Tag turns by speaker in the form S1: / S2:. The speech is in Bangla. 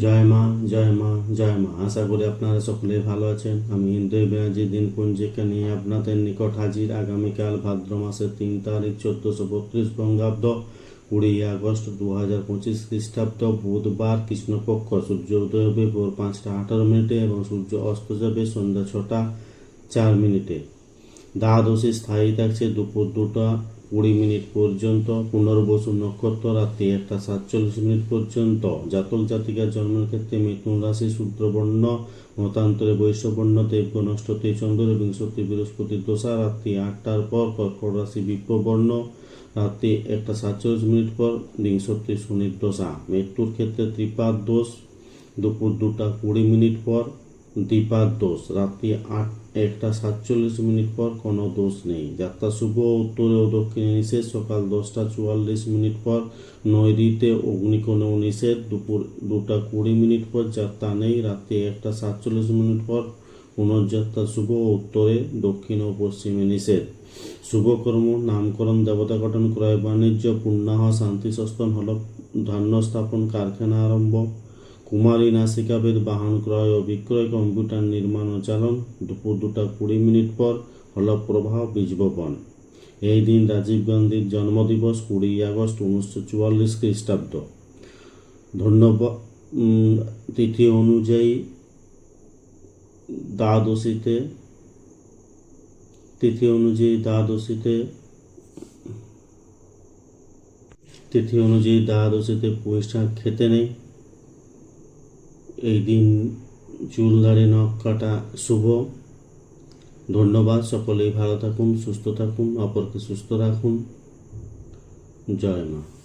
S1: জয় মা জয় মা জয় মা। আশা করি আপনারা সকলে ভালো আছেন। আমি ইন্দ্রই ব্যানার্জি দিন পঞ্জিকা নিয়ে আপনাদের নিকট হাজির আগামীকাল ভাদ্র মাসের তিন তারিখ, চোদ্দশো বত্রিশ বঙ্গাব্দ, কুড়ি আগস্ট দু হাজার পঁচিশ খ্রিস্টাব্দ। বুধবার কৃষ্ণপক্ষ, সূর্য উদয় হবে ভোর পাঁচটা আঠারো মিনিটে এবং সূর্য অস্ত যাবে সন্ধ্যা ছটা চার মিনিটে। দ্বাদশী স্থায়ী থাকছে দুপুর দুটা। কুড়ি মিনিট পর্যন্ত, পুনর্বসু নক্ষত্র রাত্রি একটা সাতচল্লিশ মিনিট পর্যন্ত। জাতক জাতিকার জন্মের ক্ষেত্রে মিথুন রাশি শূদ্রবর্ণ, মতান্তরে বৈশ্যবর্ণ দেবগণ অষ্টতি চন্দ্র বিংশতি বৃহস্পতি দোষা রাত্রি আটটার পর কর্কট রাশি বিপ্রবর্ণ রাত্রি একটা সাতচল্লিশ মিনিট পর বিংশতি শনির দশা। মৃত্যুর ক্ষেত্রে ত্রিপাদ দোষ, দুপুর দুটা কুড়ি মিনিট পর দ্বিপাদ দোষ রাত্রি আট একটা সাতচল্লিশ মিনিট পর কোনো দোষ নেই। যাত্রা শুভ উত্তরে ও দক্ষিণে নিষেধ। সকাল দশটা চুয়াল্লিশ মিনিট পর নৈরিতে অগ্নিকোণেও নিষেধ। দুপুর দুটা কুড়ি মিনিট পর যাত্রা নেই। রাত্রি একটা সাতচল্লিশ মিনিট পর পুনর্যাত্রা শুভ উত্তরে দক্ষিণ ও পশ্চিমে নিষেধ। শুভকর্ম নামকরণ দেবতা গঠন ক্রয়, বাণিজ্য পূর্ণাহ শান্তি, সস্তন হল ধান্য স্থাপন, কারখানা আরম্ভ কুমারী নাসিকাবেদ বাহন ক্রয় ও বিক্রয় কম্পিউটার নির্মাণ ও চালন দুপুর দুটা কুড়ি মিনিট পর হল প্রবাহ বীজ বপন এই দিন রাজীব গান্ধীর জন্মদিবস কুড়ি আগস্ট উনিশশো চুয়াল্লিশ খ্রিস্টাব্দ। ধন্যবাদ তিথি অনুযায়ী দ্বাদশীতে তিথি অনুযায়ী দ্বাদশীতে তিথি অনুযায়ী দ্বাদশীতে শাক খেতে নেই। এই দিন চুল দাড়ি নখ কাটা শুভ। ধন্যবাদ, সকলেই ভালো থাকুন, সুস্থ থাকুন, অপরকে সুস্থ রাখুন। জয় মা।